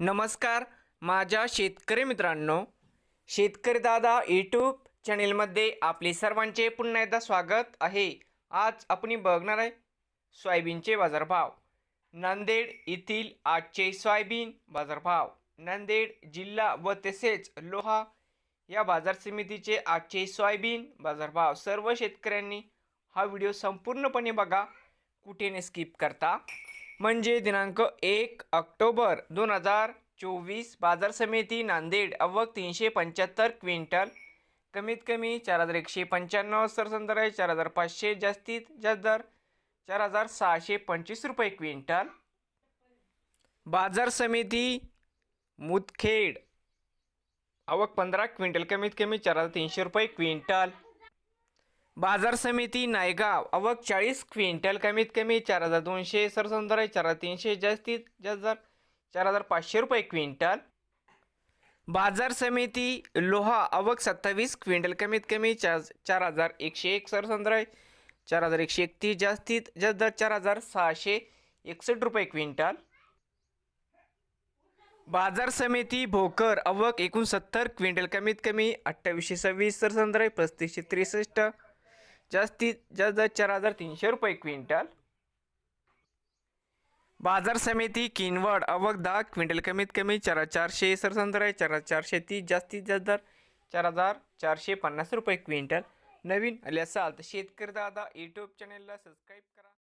नमस्कार माझ्या शेतकरी मित्रांनो शेतकरी दादा यूट्यूब चॅनेलमध्ये आपले सर्वांचे पुन्हा एकदा स्वागत आहे. आज आपण बघणार आहे सोयाबीनचे बाजारभाव. नांदेड येथील आजचे सोयाबीन बाजारभाव. नांदेड जिल्हा व तसेच लोहा या बाजार समितीचे आजचे सोयाबीन बाजारभाव. सर्व शेतकऱ्यांनी हा व्हिडिओ संपूर्णपणे बघा. कुठे स्किप करता. म्हणजे दिनांक एक ऑक्टोबर दोन हजार चोवीस बाजार समिती नांदेड अव्वक तीनशे पंच्याहत्तर क्विंटल. कमीत कमी चार हजार एकशे पंच्याण्णव सरसंदर आहे चार हजार पाचशे जास्तीत जास्त दर चार हजार सहाशे पंचवीस रुपये क्विंटल. बाजार समिती मुदखेड आवक पंधरा क्विंटल कमीत कमी चार हजार तीनशे रुपये क्विंटल. बाजार समिती नायगाव आवक चाळीस क्विंटल कमीत कमी चार हजार दोनशे सरसंदर चार हजार तीनशे जास्तीत जास्त चार हजार पाचशे रुपये क्विंटल. बाजार समिती लोहा आवक सत्तावीस क्विंटल कमीत कमी चार चार हजार एकशे एक सरसंदर चार हजार एकशे एकतीस जास्तीत जास्त दर चार हजार सहाशे एकसष्ट रुपये क्विंटल. बाजार समिती भोकर अवक एकोणसत्तर क्विंटल कमीत कमी अठ्ठावीसशे सव्वीस सरसंदर पस्तीसशे त्रेसष्ट. जास्तीत जास्त चार हजार तीनशे रुपये क्विंटल. बाजार समिती किनवड अवक दहा क्विंटल कमीत कमी चार चारशे सरसंदर आहे चार हजार चारशे तीस जास्तीत जास्त दर चार हजार चारशे पन्नास रुपये क्विंटल. नवीन आले असाल तर शेतकरी दादा यूट्यूब चॅनेलला सबस्क्राईब करा.